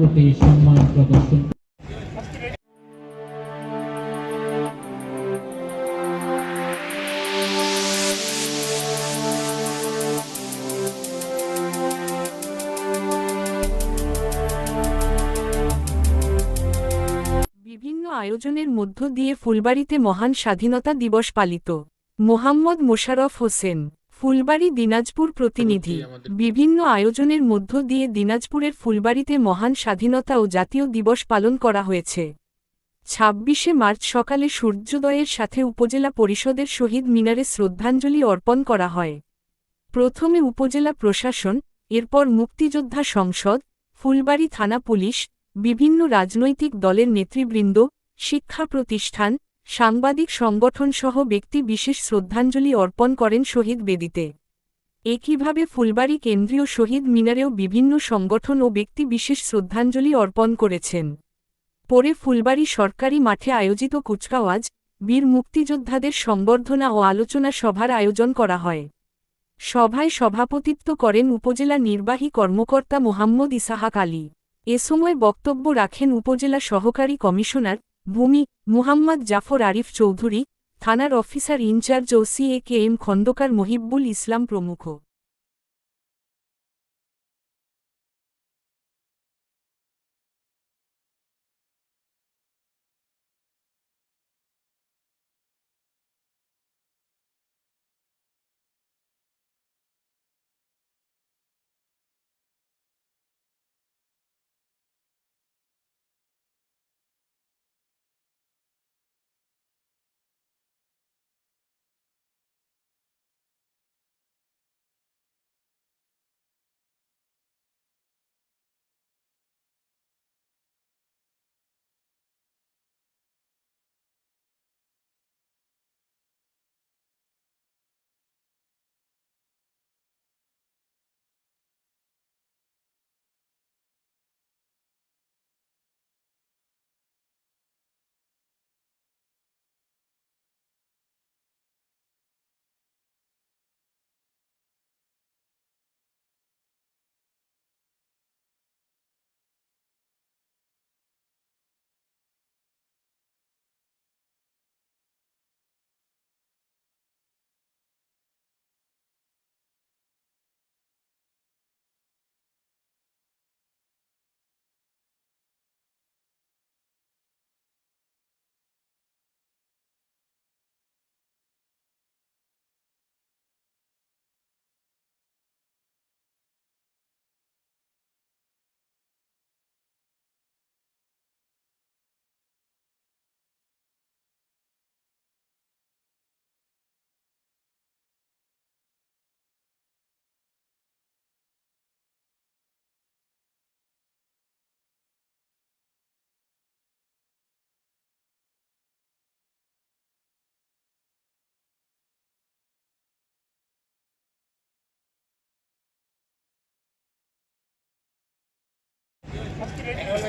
প্রতি সম্মান প্রদর্শন বিভিন্ন আয়োজনের মধ্য দিয়ে ফুলবাড়িতে মহান স্বাধীনতা দিবস পালিত। মোহাম্মদ মোশাররফ হোসেন। ফুলবাড়ি দিনাজপুর প্রতিনিধি। বিভিন্ন আয়োজনের মধ্য দিয়ে দিনাজপুরের ফুলবাড়িতে মহান স্বাধীনতা ও জাতীয় দিবস পালন করা হয়েছে। ছাব্বিশে মার্চ সকালে সূর্যোদয়ের সাথে উপজেলা পরিষদের শহীদ মিনারে শ্রদ্ধাঞ্জলি অর্পণ করা হয়। প্রথমে উপজেলা প্রশাসন এরপর মুক্তিযোদ্ধা সংসদ ফুলবাড়ি থানা পুলিশ বিভিন্ন রাজনৈতিক দলের নেতৃবৃন্দ শিক্ষা প্রতিষ্ঠান সাংবাদিক সংগঠনসহ ব্যক্তি বিশেষ শ্রদ্ধাঞ্জলি অর্পণ করেন শহীদ বেদিতে। একইভাবে ফুলবাড়ি কেন্দ্রীয় শহীদ মিনারেও বিভিন্ন সংগঠন ও ব্যক্তি বিশেষ শ্রদ্ধাঞ্জলি অর্পণ করেছেন। পরে ফুলবাড়ি সরকারি মাঠে আয়োজিত কুচকাওয়াজ, বীর মুক্তিযোদ্ধাদের সংবর্ধনা ও আলোচনা সভার আয়োজন করা হয়। সভায় সভাপতিত্ব করেন উপজেলা নির্বাহী কর্মকর্তা মোহাম্মদ ইসাহাক আলী। এ সময় বক্তব্য রাখেন উপজেলা সহকারী কমিশনার ভূমি, মুহাম্মদ জাফর আরিফ চৌধুরী, থানার officer in charge O C A K M Khandakar Mohibbul Islam প্রমুখ।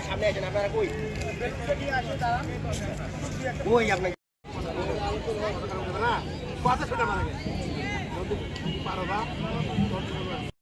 সামনে আছেন আপনারা কই? শোনা মারা গেছে পারো বা